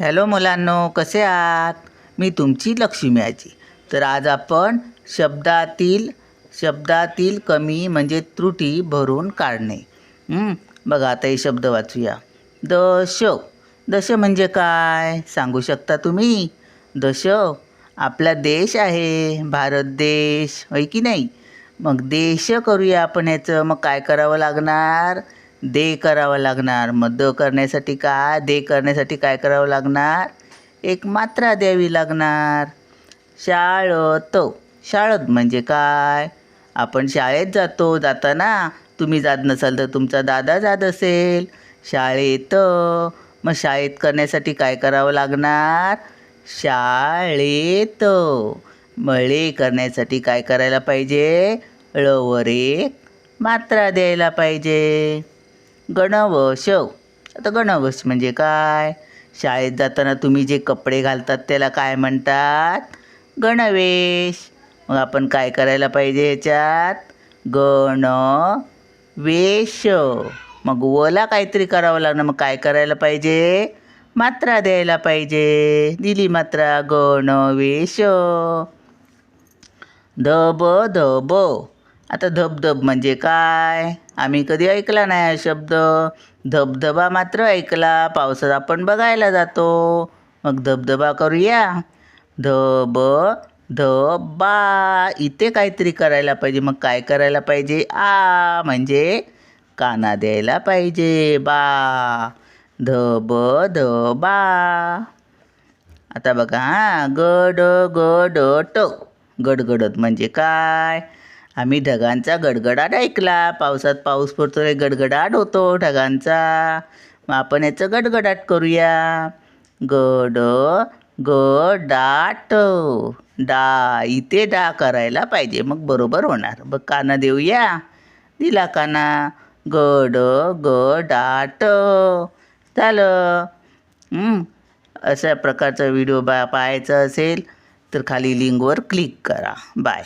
Hello मुलांनो कसे आहात? मी तुमची लक्ष्मी आजी तर आज आपण शब्दातील शब्दातील कमी म्हणजे त्रुटी भरून काढणे. बघा आता हे शब्द वाचूया. दश दश म्हणजे काय? सांगू शकता तुम्ही? दश आपला देश आहे भारत देश होय की नाही? मग देश करूया आपण ह्याचं. मग काय करावं लागणार? दे करावं लागणार. मग द करण्यासाठी काय? दे करण्यासाठी काय करावं लागणार? एक मात्रा द्यावी लागणार. शाळत. शाळत म्हणजे काय? आपण शाळेत जातो जाताना तुम्ही जात नसाल तर तुमचा दादा जात असेल. शाळेत. मग शाळेत करण्यासाठी काय करावं लागणार? शाळेत. मळे करण्यासाठी काय करायला पाहिजे? ळवर एक मात्रा द्यायला पाहिजे. गणवश आता गणवश म्हणजे काय? शाळेत जाताना तुम्ही जे कपडे घालतात त्याला काय म्हणतात? गणवेश. मग आपण काय करायला पाहिजे ह्याच्यात? गण वेश मग वला काहीतरी करावं लागणार. मग काय करायला पाहिजे? मात्रा द्यायला पाहिजे. दिली मात्रा गण वेश धब धब. आता धबधब म्हणजे काय? आम्ही कधी ऐकला नाही हा शब्द. धबधबा मात्र ऐकला. पावसात आपण बघायला जातो. मग धबधबा करूया धब धबा. इथे काहीतरी करायला पाहिजे. मग काय करायला पाहिजे? आ म्हणजे काना द्यायला पाहिजे. बा. धब धबा. आता बघा हां. गड गड ट गडगडत म्हणजे काय? आम्ही ढगांचा गडगडाट ऐकला. पावसात पाऊस पडतो रे गडगडाट होतो ढगांचा. मग आपण याचं गडगडाट करूया. गड गडाट डा इथे डा करायला पाहिजे. मग बरोबर होणार. बघ काना देऊया. दिला काना. गड गडाट झालं अशा प्रकारचा व्हिडिओ बा पाहायचा असेल तर खाली लिंकवर क्लिक करा. बाय.